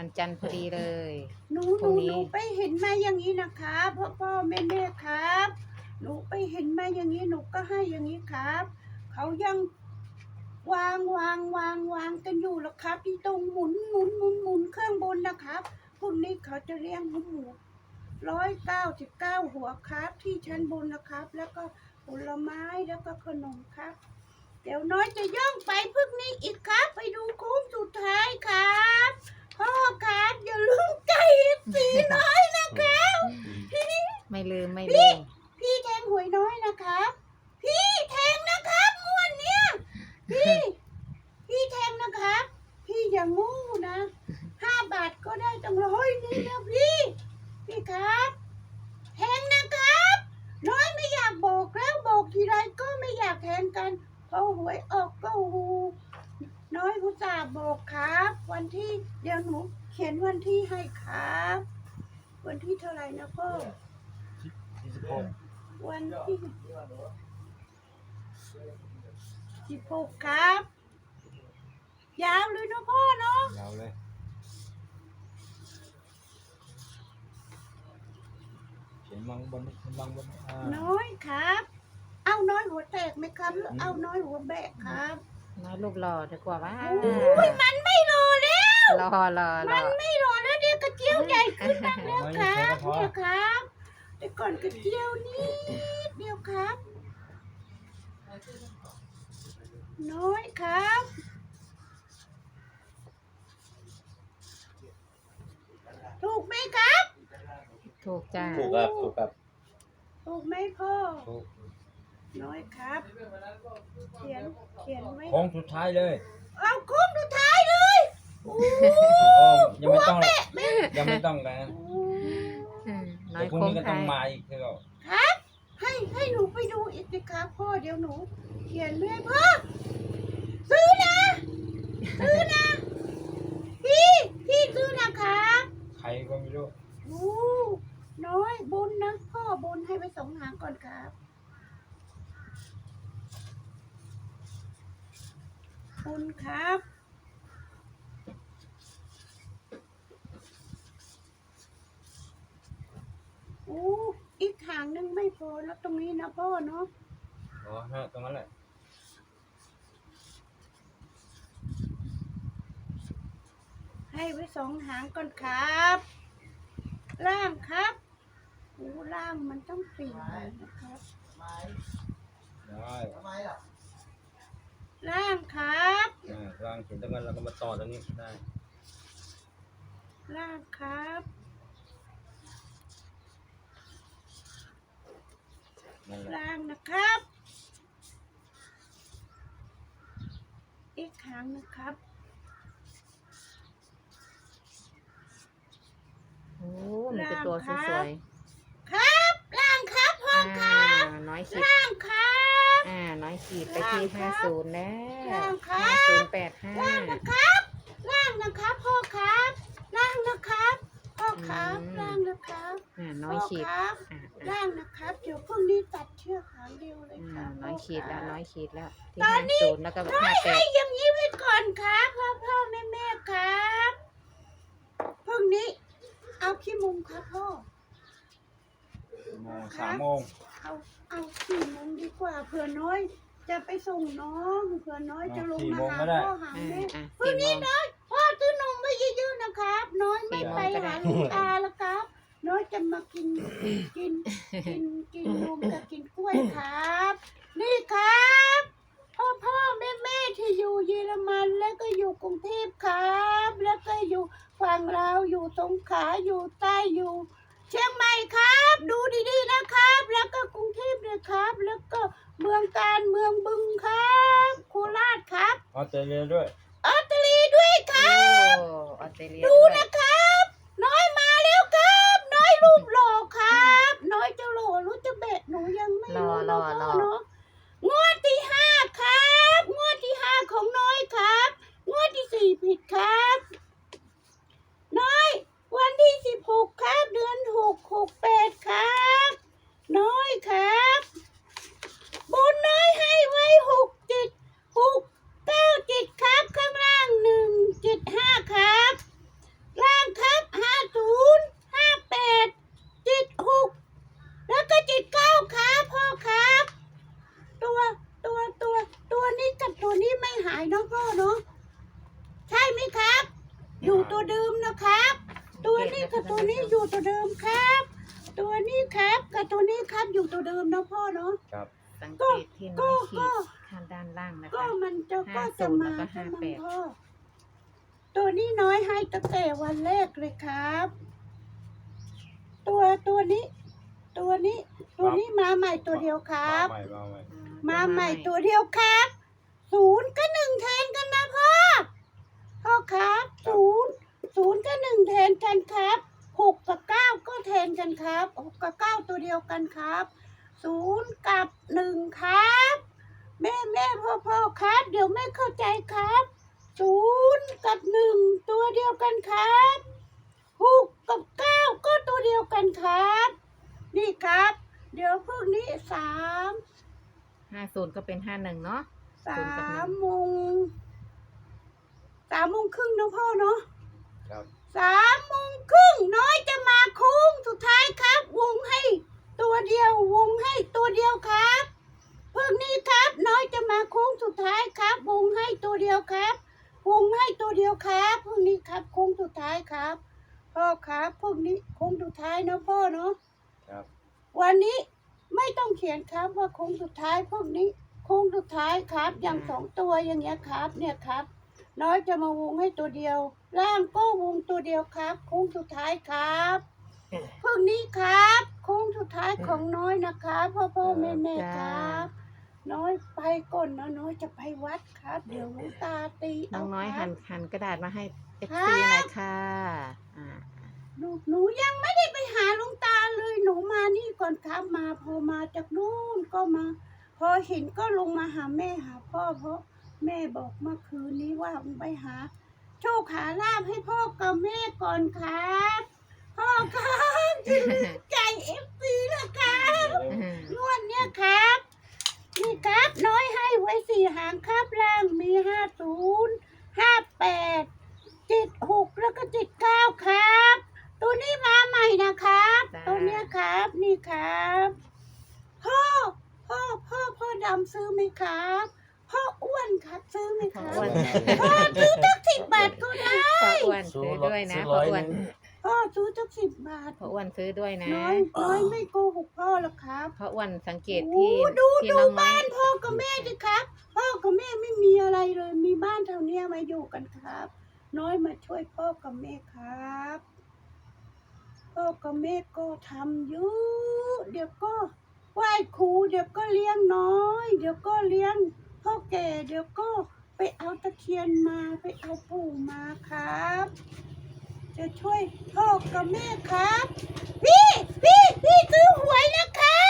วันจันทร์พอดีเลย หนูหตรนูงนี้ หนูไปเห็นมาอย่างนี้นะครับพ่อพ่อแม่แม่ครับ หนูไปเห็นมาอย่างนี้หนูก็ให้อย่างนี้ครับ เขายังวางวางวางวางกันอยู่แล้วครับที่ตรงหมุนหมุนหมุนหมุนเครื่องบนนะครับพวกนี้เขาจะเลี้ยงหมูร้อยเก้าสิบเก้าหัวครับ ที่ชั้นบนนะครับ แล้วก็ผลไม้แล้วก็ขนมครับ เดี๋ยวน้อยจะย่องไปพึ่งนี้อีกครับ ไปดูโค้งสุดท้ายครับ พ่อครับอย่าลืมใจสีน้อยนะครับไม่ลืมไม่ลืมพี่แทงหวยน้อยนะครับ พี่แทงนะครับงวดเนี้ยพี่พี่แทงนะครับ พี่อย่างงูนะห้าบาทก็ได้ตั้งร้อยนี่นะพี่พี่ครับแทงนะครับ น้อยไม่อยากบอกแล้วบอกทีไรก็ไม่อยากแทงกันพอหวยออกก็หู น้อยผู้จ่าห์บอกครับ วันที่เดี๋ยวหนูเขียนวันที่ให้ครับ วันที่เท่าไหร่นะพ่อยี่สิบหกวันที่สิบหกครับ ยาวเลยเนาะพ่อเนาะยาวเลยเขียนบางบนบางบนอ่าน้อยครับ เอาน้อยหัวแตกไหมครับหรือเอาน้อยหัวแบกครับ น้อยรูปหล่อดีกว่าว่าโอ้ยมันไม่รอแล้ว รอรอรมัอนไม่รอแล้วเดี๋ยวกระเจียวใหญ่ขึ้นมากแล้วครับเนี่ยครับแต่ก่อนกระเจียวนิดเดียวครับ น้อยครับถูกไหมครับ ถูกจ้าถูกครับถูกครับถูกไหมพ่อถูก น้อยครับ เขียน เขียนไว้โค้งสุดท้ายเลยเอาโค้งสุดท้ายเลยโอ้โอ้ยังไม่ต้องยังไม่ต้องนะอืมน้อเดี๋ยยวพรุ่งโค้งนี้ก็ต้ท้าองยมาอีกคือเราครับ ให้ให้หนูไปดูอีกสิครับพ่อเดี๋ยวหนู เขียนด้วยพ่อ ซื้อนะ ซื้อนะ พี่ พี่ซื้อนะครับ ใครก็ไม่รู้ โอ้น้อยบนนะพ่อบนให้ไปสองหางก่อนครับ บนครับโอ้อีกหางหนึงไม่พอแล้วตรงนี้นะพ่อเนาะอ๋อฮะตรงนั้นแหละให้ไว้สองหางก่อนครับ ล่างครับโอ้ล่างมันต้องสี่หางนะครับ ได้ล่างครับ อ่าร่างเขียนตรงนั้นเราก็มาต่อตรงนี้ได้ล่างครับ นั่นแหละล่างนะครับ อีกหางนะครับ โอ้มีแต่ตัวสวยครับ ล่างครับพ่อๆคอ่ารับ น้อยขีดล่างครับ อ่า น้อยขีดไปที่ล่างครัห้าบศูนย์แล้วล่างครับห้าศูนย์แปดห้าล่างนะครับ ล่างนะครับพ่อครับ ล่างนะครับพ่อครับ ล่างนะครับอ่าน้อยขีดพ่อครับอ่าอ่าล่างนะครับเดี๋ยวพรุ่งนี้ตัดเชือกหางเดียวเลยอ่าครับน้อยขีดแล้วพ่น้ออยครับขีดแล้วที่ตอนห้านี้ศูนย์แล้วก็น้อห้ายแปให้ดอย่างนี้ไว้ก่อนครับพ่อพ่อแม่แม่ครับพรุ่งนี้ เอาขี้มุงครับพ่อ โมงสามโมง เอาเอาสี่โมงดีกว่าเผื่อน้อย จะไปส่งน้องเผื่อน้อยจะลงมาหาพ่อหาอ่าแม่อ่าพรุ่งสี่โมนี้งน้อยพ่อซื้อนมไว้เยอะๆนะครับ น้อยไม่ไปหาลูกตาแล้วครับ น้อยจะมากินกินกินกินนมกับกินกล้วยครับ นี่ครับพ่อพ่อแม่แม่ที่อยู่เยอรมันแล้วก็อยู่กรุงเทพครับ แล้วก็อยู่ฝั่งลาวอยู่สงขลาอยู่ใต้อยู่ เชียงใหม่ครับ ดูดีๆนะครับ แล้วก็กรุงเทพด้วยครับ แล้วก็เมืองการเมืองบึงครับ โคราชครับออสเตรเลียด้วยออสเตรเลียด้วยคโอ้รับ ออสเตรเลียดู ด้วย นะครับ น้อยมาแล้วครับ น้อยรูปหล่อครับ น้อยจะหล่อรู้จะเบะหนูยังไม่รู้ รอ นะ รอ พ่อเนาะงวดที่ห้าครับ งวดที่ห้าของน้อยครับ งวดที่สี่ผิดครับ น้อย วันที่สิบหกครับ เดือนหกหกแปดครับ น้อยครับ บุญน้อยให้ไว้หกเจ็ดหกเก้าเจ็ดครับ ข้างล่างหนึ่งเจ็ดห้าครับ ล่าง ตัวเดิมนะครับ ตัวนี้กับตัวนี้อยู่ตัวเดิมครับ ตัวนี้ครับกับตัวนี้ครับอยู่ตัวเดิมนะพ่อเนาะ ครับ สังเกตที่น้ก็อยขีก็ดข้างด้านล่างนะก็คะมันจะก็ห้าศูจะนย์มาแล้วก็ใช่ไหมห้าแปด พ่อตัวนี้น้อยให้ตั้งแต่วันแรกเลยครับ ตัวตัวนี้ ตัวนี้ ตัวนี้มาใหม่ตัวเดียวครับ มาใหม่มาใหม่อืมาใหม่ตัวเดียวครับ ศูนย์ก็หนึ่งแทนกันนะพ่อพ่อครับศูนย์ ศูนย์ก็หนึ่งแทนกันครับหกกับเก้าก็แทนกันครับหกกับเก้าตัวเดียวกันครับศูนย์กับหนึ่งครับ แม่แม่พ่อพ่อครับ เดี๋ยวไม่เข้าใจครับศูนย์กับหนึ่งตัวเดียวกันครับหกกับเก้าก็ตัวเดียวกันครับ นี่ครับ เดี๋ยวพวกนี้สามห้าศูนย์ก็เป็นห้าหนึ่งเนาะสาศูนย์กับหนึ่มงโมงสามโมงครึ่งนะพ่อเนาะ ครับสามโมงครึ่งน้อยจะมาโค้งสุดท้ายครับ วงให้ตัวเดียววงให้ตัวเดียวครับพวกนี้ครับ น้อยจะมาโค้งสุดท้ายครับ วงให้ตัวเดียวครับวงให้ตัวเดียวครับพวกนี้ครับโค้งสุดท้ายครับพ่อครับพวกนี้โค้งสุดท้ายนะพ่อเนาะครับ วันนี้ไม่ต้องเขียนครับว่าโค้งสุดท้ายพวกนี้โค้งสุดท้ายครับ อย่างสองตัวอย่างเงี้ยครับ เนี่ยครับ น้อยจะมาวงให้ตัวเดียว ล่างก็วงตัวเดียวครับโค้งสุดท้ายครับพวกนี้ครับโค้งสุดท้ายของน้อยนะครับพ่อพ่อแม่แม่ครับ น้อยไปก่อนนะน้อยจะไปวัดครับ เดี๋ยวหลวงตาตีน้เอาองน้อยคหัรับนหันกระดาษมาให้เอฟครัซีบหน่อยค่ะอ่าหนูหนูยังไม่ได้ไปหาหลวงตาเลย หนูมานี่ก่อนครับมาพอมาจากนู่นก็มา พอเห็นก็ลงมาหาแม่หาพ่อเพราะ แม่บอกเมื่อคืนนี้ว่าไปหา โชคหาลาบให้พ่อกับแม่ก่อนครับพ่อครับใจเอฟซีนะครับอืมงวดเนี้ยครับ นี่ครับน้อยให้ไว้สี่หางครับล่างมีห้าศูนย์ห้าแปดเจ็ดหกแล้วก็เจ็ดเก้าครับ ตัวนี้มาใหม่นะครับ ตัวเนี้ยครับนี่ครับ พ่อพ่อพ่อพ่อดำซื้อไหมครับ พ่ออ้วนครับซื้อไหมคพ่อรับอ้วน พ่อซื้อตั้งสิบบาทก็ได้พ่ออ้วนซื้อด้วยนะพ่ออ้วนพ่อซื้อตั้งสิบบาทพ่ออ้วนซื้อด้วยนะน้อยน้อยไม่โกหกพ่อหรอกครับพ่ออ้วนสังเกตโอ้ที่ดูที่ดูน้องน้อบ้ายนพ่อกับแม่ดิครับ พ่อกับแม่ไม่มีอะไรเลย มีบ้านเท่าเนี้ยมาอยู่กันครับ น้อยมาช่วยพ่อกับแม่ครับ พ่อกับแม่ก็ทำอยู่เดี๋ยวก็ไหว้ครูเดี๋ยวก็เลี้ยงน้อย เดี๋ยวก็เลี้ยงพ่อแก่ เดี๋ยวก็ไปเอาตะเคียนมาไปเอาปู่มาครับ จะช่วยพ่อกับแม่ครับ พี่พี่พี่ซื้อหวยนะครับ